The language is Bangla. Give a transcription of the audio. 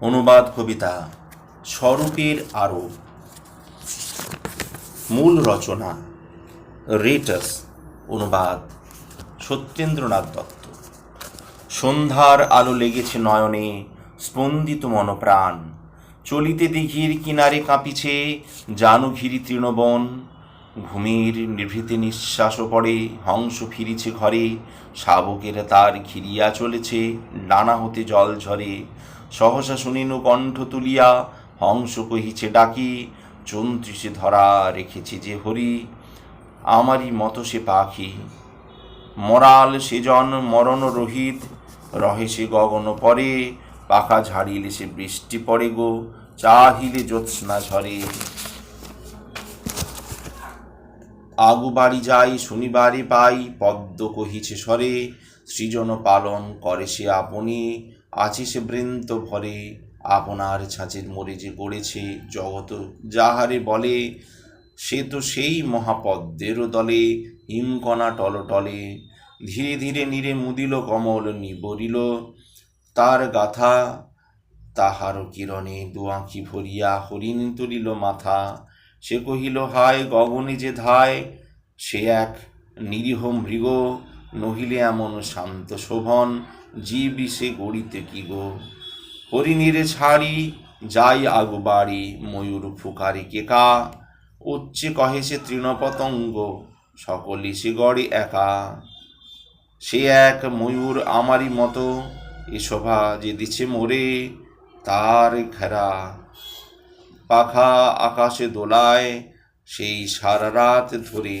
অনুবাদ কবিতা, স্বরূপের আরোপ মূল রচনা রেটাস অনুবাদ, সত্যেন্দ্রনাথ দত্ত। সন্ধ্যার আলো লেগেছে নয়নে, স্পন্দিত মনপ্রাণ। চলিতে দিঘির কিনারে কাঁপিছে জানুঘিরি তৃণবন। ঘুমের নিভৃতে নিঃশ্বাসও পড়ে, হংস ফিরিছে ঘরে। শাবকেরা তার ঘিরিয়া চলেছে ডানা হতে জল ঝরে। সহসা শুনিনু কণ্ঠ তুলিয়া, হংস কহিছে, ডাকি চন্ত্রিশে ধরা রেখেছে যে হরি, আমারই মতো সে পাখি। মরাল সেজন মরণ রহিত, রহে সে গগন পরে, পাখা ঝাড়িলে সে বৃষ্টি পড়ে গো, চাহিলে জ্যোৎস্না ঝরে। আগু বাড়ি যাই, শনিবারে পাই, পদ্ম কহিছে স্বরে, সৃজন পালন করে সে আপনি, আছে সে বৃন্ত ভরে, আপনার ছাঁচের মরে যে গড়েছে জগত যাহারে বলে, সে তো সেই মহাপদ্মেরও দলে, হিমকণা টলটলে, ধীরে ধীরে নীরে মুদিল কমল নিবরিল, তার গাথা তাহার কিরণে দুয়াঁকি ভরিয়া হরিণ তুলিল মাথা সে কহিল, হায় গগনে যে ধায়, সে এক নিরীহ মৃগ, নহিলে এমন শান্ত শোভন জীবি সে গড়িতে কি গো? হরিণীরে ছাড়ি, যাই আগু বাড়ি ময়ূর ফুকারি কেকা, উচ্চে কহে সে তৃণপতঙ্গ সকলি সে গড়ে একা। সে এক ময়ূর আমারই মতো, এ শোভা যে দিছে মোরে, তার ঘেরা পাখা আকাশে দোলায় সেই সারা রাত ধরে।